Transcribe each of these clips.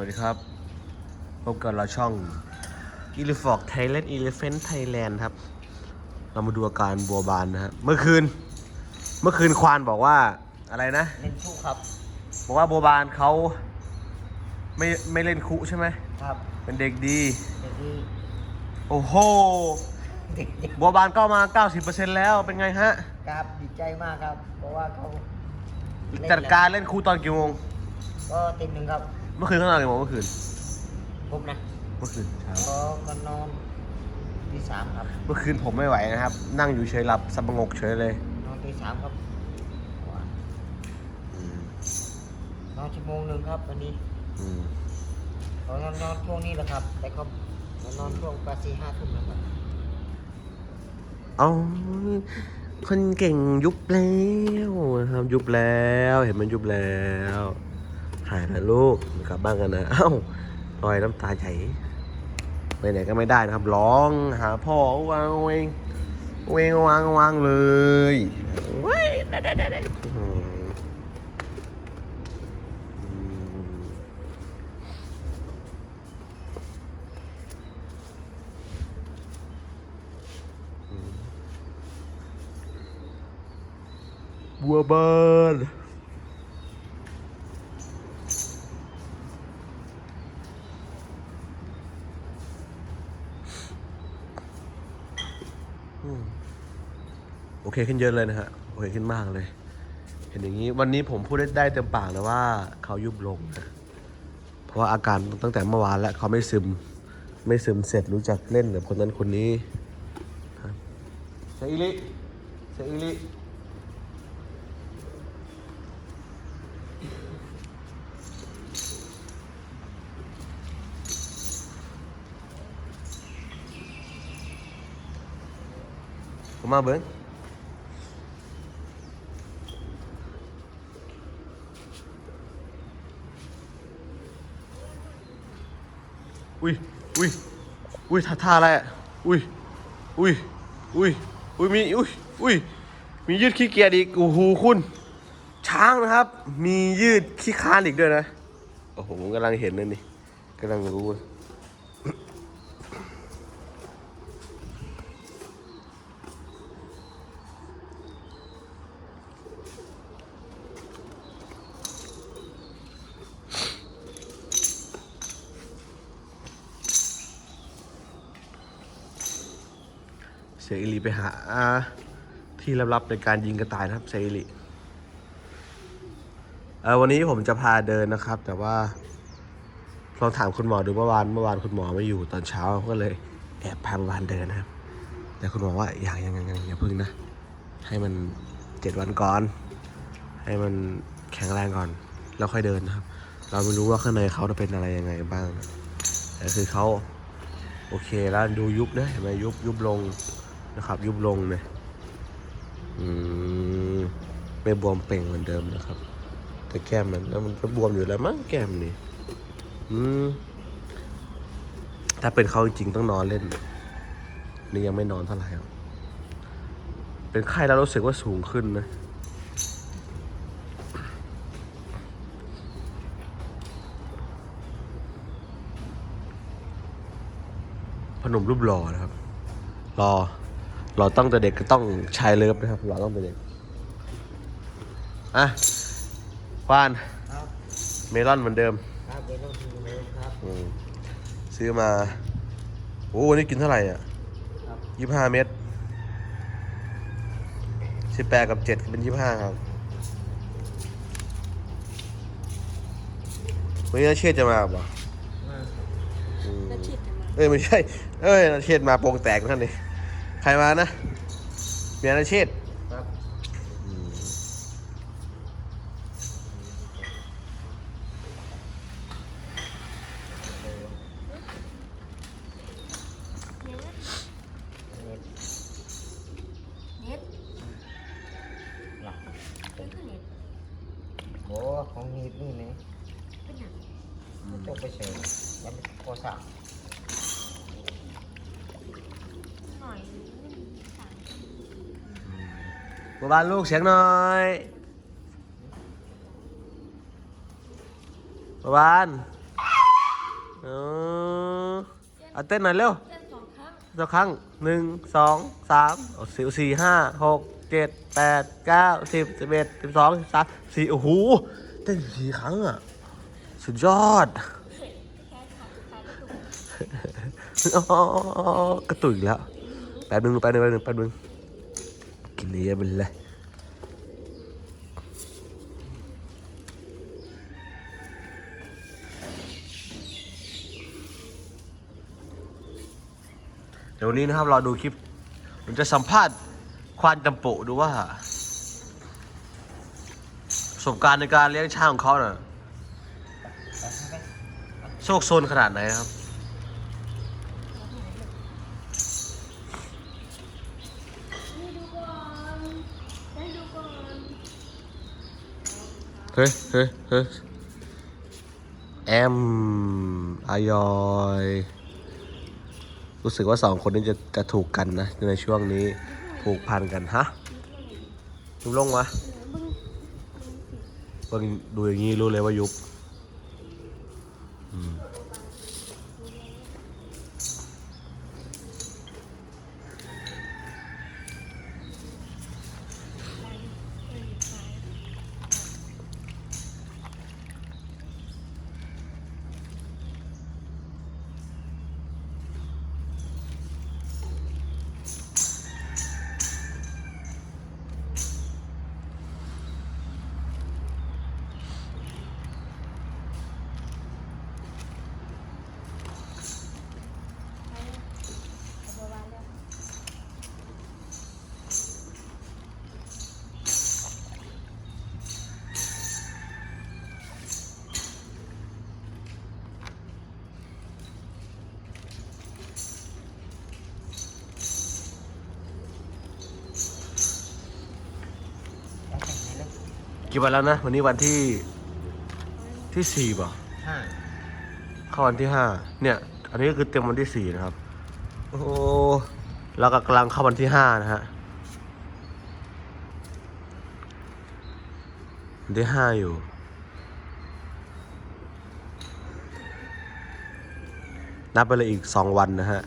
วัสดีครับ พบกับเราช่อง e l e f o x Thailand Elephant Thailand ครับ เรามาดูอาการบัวบานนะฮะเมื่อคืน เมื่อคืนควานบอกว่าอะไรนะเล่นชู้ครับบอกว่าบัวบานเขาไม่ไม่เล่นคุใช่ไหมครับเป็นเด็กดี เด็กดีโอ้โหเด็กดีบัวบานก็มา 90%แล้วเป็นไงฮะครับดีใจมากครับ เพราะว่าเขาเล่นจัดการเล่นคุตอนกี่โมงก็ติดหนึ่งครับ เมื่อคืนเขานอนกี่โมงเมื่อคืน ผมนะเมื่อคืนเช้าก็มานอนที่สามครับ เมื่อคืนผมไม่ไหวนะครับ นั่งอยู่เฉยหลับสงบเฉยเลย นอนที่สามครับนอนชั่วโมงหนึ่งครับวันนี้อืมตอนนอนนอนช่วงนี้แหละครับ แต่ก็มานอนช่วงประมาณสี่ห้าทุ่มนะครับเอาคนเก่งยุบแล้วนะครับ ยุบแล้ว เห็นมันยุบแล้วหายแล้วลูกกลับบ้านกันนะ เอ้าลอยน้ำตาไหลไปไหนก็ไม่ได้นะครับ ร้องหาพ่อวางเวงเวงวางวางเลยเว้ยได้ได้ได้บัวบาน โอเคขึ้นเยอะเลยนะฮะโอเคขึ้นมากเลย เห็นอย่างนี้วันนี้ผมพูดได้ได้เต็มปากเลยว่าเขายุบลงนะเพราะว่าอาการตั้งแต่เมื่อวานแล้วเขาไม่ซึมไม่ซึมเสร็จรู้จักเล่นกับคนนั้นคนนี้ครับเซอิลิเซอิลิผมมาเบิ้ง อุ้ยอุ้ยอุ้ยท่าท่าอะไรอะอุ้ยอุ้ยอุ้ยอุ้ยมีอุ้ยอุ้ยมียืดขี้เกียจอีกโอ้โหคุณ ช้างนะครับ มียืดขี้ค้านอีกด้วยนะโอ้โหผมกำลังเห็นเลยนี่กำลังรู้เลย เสยอิลีไปหาที่ลับๆในการยิงกระต่ายนะครับเสยอิลีเออวันนี้ผมจะพาเดินนะครับ แต่ว่าลองถามคุณหมอดูเมื่อวานเมื่อวานคุณหมอไม่อยู่ตอนเช้าก็เลยแอบพาเมื่อวานเดินนะครับ แต่คุณหมอว่าอย่างยังยังยังอย่าพึ่งนะ ให้มันเจ็ดวันก่อน ให้มันแข็งแรงก่อน แล้วค่อยเดินนะครับ เราไม่รู้ว่าข้างในเขาจะเป็นอะไรยังไงบ้างแต่คือเขาโอเคแล้วดูยุบนะเห็นไหมยุบยุบลง นะครับ ยุบลงเนี่ยอืมไม่บวมเป่งเหมือนเดิมนะครับ แต่แก้มมันแล้วมันก็บวมอยู่แล้วมั้งแก้มนี่อืมถ้าเป็นเขาจริงๆต้องนอนเล่น นี่ยังไม่นอนเท่าไหร่หรอกเป็นไข้แล้วรู้สึกว่าสูงขึ้นนะพนมรูปหล่อนะครับ รอ รอต้องแต่เด็กก็ต้องชายเลิฟนะครับรอต้องแต่เด็กอะควานครับเมลอนเหมือนเดิมครับเป็นต้องทีเลยครับอืมซื้อมาโอ้วันนี้กินเท่าไหร่อะครับยี่ห้าเม็ดสิบแปดกับเจ็ดเป็นยี่ห้าครับวันนี้นาเชษจะมาเปล่ะมาแล้วฉีดจะมาเอ้ยไม่ใช่ เอ้ยนาเชษมาโปงแตกนั่นนี่ ใครมานะเมียนาเชษ ครับ เน็ต หลับ เป็นคือเน็ต โอ้ของนีบนี่นะ เป็นอย่าง มันจบไปเฉยแล้วมันโคตรสั่ง หน่อยสาม บัวบานลูกเสียงหน่อยบัวบานเออเอาเต้นหน่อยเร็วเต้นสองครั้งหนึ่งสองสามสี่สี่ห้าหกเจ็ดแปดเก้าสิบสิบเอ็ดสิบสองสิบสามสี่โอ้โหเต้นสี่ครั้งอะ สุดยอดกระตุกอ๋อกระตุกอีกแล้วแป๊บนึงแป๊บนึงแป๊บนึงแป๊บนึง กินเยอะไปเลยเดี๋ยวนี้นะครับเราดูคลิปผมจะสัมภาษณ์ควานจำโปะดูว่าประสบการณ์ในการเลี้ยงช้างของเขาเน่ะโชคโซนขนาดไหนครับ นี่ดูก่อนได้ดูก่อน เฮ้ยเฮ้ยเฮ้ยแอมอายอย รู้สึกว่าสองคนนี้จะจะถูกกันนะ ในช่วงนี้ผูกพันกันฮะยุบลงวะเพิ่งดูอย่างนี้รู้เลยว่ายุบอืม กี่วันแล้วนะ วันนี้วันที่ที่สี่ป่ะห้าเข้าวันที่ห้าเนี่ย อันนี้ก็คือเต็มวันที่สี่นะครับ โอ้เราก็กำลังเข้าวันที่ห้านะฮะวันที่ห้าอยู่นับไปเลยอีกสองวันนะฮะ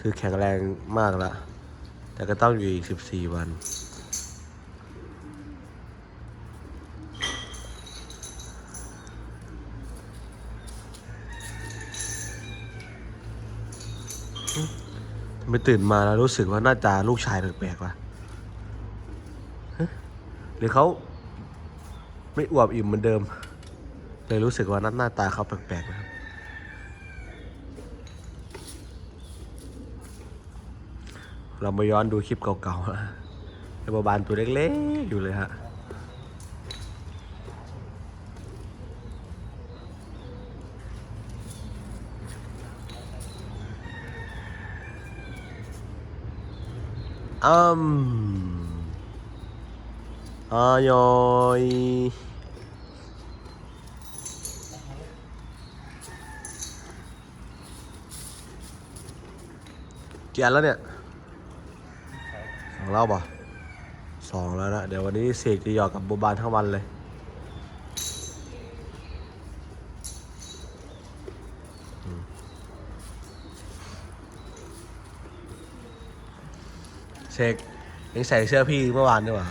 คือแข็งแรงมากแล้ว แต่ก็ต้องอยู่อีกสิบสี่วัน ไม่ตื่นมาแล้วรู้สึกว่าหน้าตาลูกชายแปลกๆว่ะฮะหรือเขาไม่อวบอิ่มเหมือนเดิม เลยรู้สึกว่าหน้าหน้าตาเขาแปลกๆนะครับเรามาย้อนดูคลิปเก่าๆนะไอ้บาบานตัวเล็กๆอยู่เลยฮะ อืมอายอยกี่อันแล้วเนี่ยสองแล้วป่ะสองแล้วนะ เดี๋ยววันนี้เสกจะหยอกกับโบบานทั้งวันเลย เสกยังใส่เสื้อพี่เมื่อวานด้วยวะ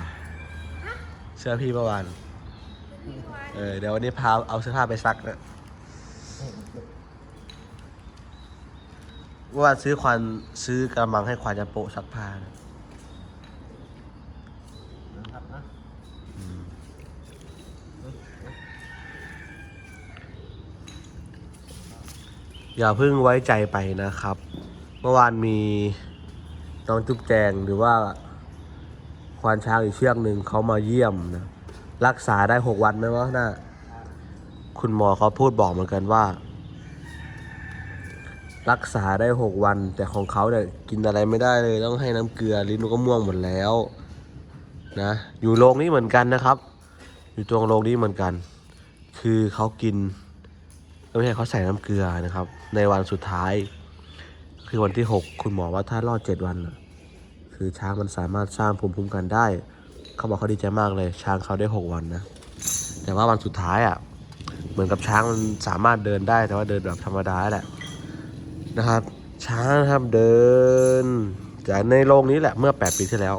เสื้อพี่เมื่อวาน เออเดี๋ยววันนี้พาเอาเสื้อผ้าไปซักนะเมื่อวานซื้อควันซื้อกระมังให้ควานจะโปะซักผ้านะนะครับนะอย่าเพิ่งไว้ใจไปนะครับ เมื่อวานมี น้องจุ๊บแจงหรือว่า ควานช้างอีกเชือกหนึ่งเขามาเยี่ยมนะรักษาได้หกวันไหมวะน่าคุณหมอเขาพูดบอกเหมือนกันว่า รักษาได้หกวัน แต่ของเขาเนี่ยกินอะไรไม่ได้เลย ต้องให้น้ำเกลือลิ้นก็ม่วงหมดแล้วนะอยู่โรงนี้เหมือนกันนะครับ อยู่ตรงโรงนี้เหมือนกัน คือเขากินไม่ใช่เขาใส่น้ำเกลือนะครับ ในวันสุดท้าย คือวันที่หกคุณหมอว่าถ้ารอดเจ็ดวันนะ คือช้างมันสามารถสร้างภูมิคุ้มกันได้ เขาบอกเขาดีใจมากเลย ช้างเขาได้หกวันนะ แต่ว่าวันสุดท้ายอะ เหมือนกับช้างมันสามารถเดินได้แต่ว่าเดินแบบธรรมดาแหละนะครับ ช้างครับเดิน จากในโรงนี้แหละเมื่อ 8 ปีที่แล้ว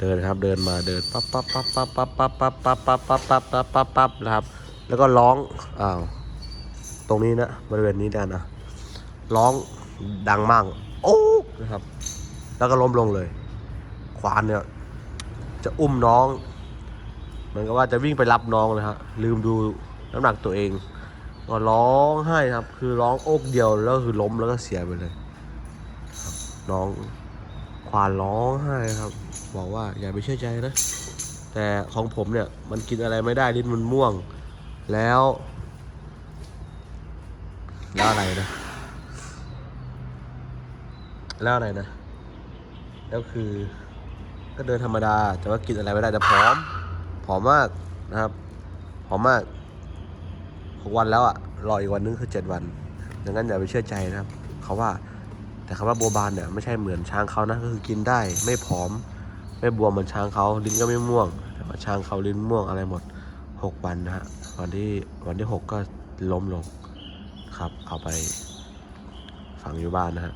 เดินครับเดินมาเดินปั๊บปั๊บปั๊บปั๊บปั๊บปั๊บปั๊บปั๊บปั๊บปั๊บปั๊บปั๊บปั๊บปั๊บนะครับ แล้วก็ร้องอ้าวตรงนี้นะบริเวณนี้นะนะร้องดังมากโอ้นะครับ แล้วก็ล้มลงเลย ควานเนี่ย จะอุ้มน้องเหมือนกับว่าจะวิ่งไปรับน้องเลยฮะลืมดูน้ำหนักตัวเองก็ร้องไห้ครับ คือร้องโอกเดียวแล้วคือล้มแล้วก็เสียไปเลยน้องควานร้องไห้ครับ บอกว่าอย่าไปเชื่อใจนะ แต่ของผมเนี่ยมันกินอะไรไม่ได้ลิ้นมันม่วง แล้ว แล้วอะไรนะ แล้วอะไรนะ แล้วคือก็เดินธรรมดา แต่ว่ากินอะไรไม่ได้แต่ผอมผอมมากนะครับผอมมากหกวันแล้วอะรออีกวันนึงคือเจ็ดวันดังนั้นอย่าไปเชื่อใจนะครับเขาว่า แต่คำว่าโบบานเนี่ยไม่ใช่เหมือนช้างเขานะก็คือกินได้ไม่ผอม ไม่บวมเหมือนช้างเขาลิ้นก็ไม่ม่วงแต่ว่าช้างเขาลิ้นม่วงอะไรหมดหกวันนะฮะวันที่วันที่หกก็ล้มลงครับ เอาไปฝังอยู่บ้านนะฮะ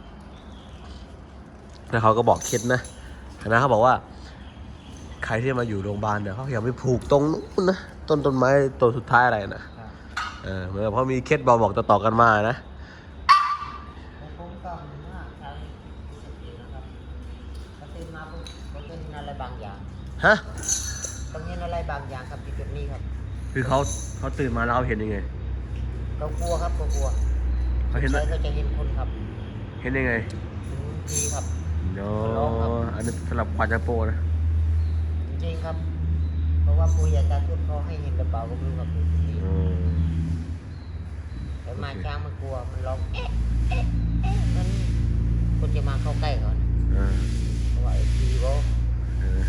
แล้วเขาก็บอกเคล็ดนะคณะเขาบอกว่า ใครที่มาอยู่โรงพยาบาลเนี่ยเขาอย่าไปผูกตรงนู้นนะต้นต้นไม้ต้นสุดท้ายอะไรนะครับเออเหมือนกับเพราะมีเคล็ดบอกบอกต่อๆกันมานะแล้วผมก็ว่าทางรู้สึกดีนะครับก็ตื่นมาปุ๊บก็เห็นอะไรบางอย่างฮะต้องเห็นอะไรบางอย่างครับที่จุดนี้ครับ คือเขาเขาตื่นมาแล้วเขาเห็นยังไงก็กลัวครับก็กลัวเขาเห็นใครก็จะเห็นคนครับ เห็นยังไงถึงทีครับ โนร้องครับอันนี้สำหรับควานจะโปนะ จริงๆครับ เพราะว่าปู่ย่าตาทวดเขาให้เห็นหรือเปล่าก็ไม่รู้ครับจริงอืมๆแต่มาโอเคช้างมันกลัวมันร้องเอ๊ะเอ๊ะเอ๊ะมันคนจะมาเข้าใกล้ก่อนอ่าเพราะว่าไอ้ทีเขาเออ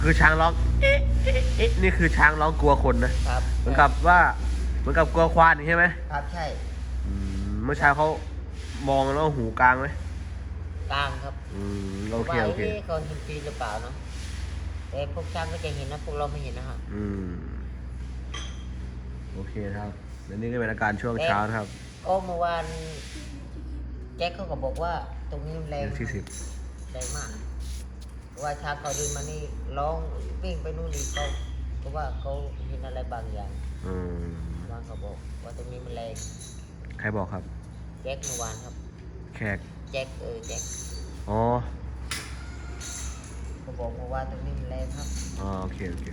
คือช้างร้องเอ๊ะเอ๊ะเอ๊ะนี่คือช้างร้องกลัวคนนะ ครับเหมือนกับว่า เหมือนกับกลัวควานอย่างใช่ไหมครับใช่ อืมเมื่อเช้าเขามองแล้วหูกลางไหม กลางครับอืมโอเคว่าโอเคเอ๊ะเขาเห็นทีหรือเปล่าเนาะแต่พวกช้างก็จะเห็นนะพวกเราไม่เห็นนะฮะอืมโอเคครับและนี่ก็เป็นอาการช่วงเช้านะครับก็เมื่อวานแจ็คเขาก็บอกว่า ตรงนี้มันแรงที่สิบแรงมากเพราะว่าช้างเขาเดินมานี่ร้องวิ่งไปนู่นนี่เขาเพราะว่าเขาเห็นอะไรบางอย่างอืมเมื่อวานเขาบอกว่าตรงนี้มันแรงใครบอกครับ แจ็คเมื่อวานครับ แขก แจ็คเออแจ็คอ๋อเขาบอกเมื่อวานตรงนี้มันแรงครับ อ๋อโอเคโอเค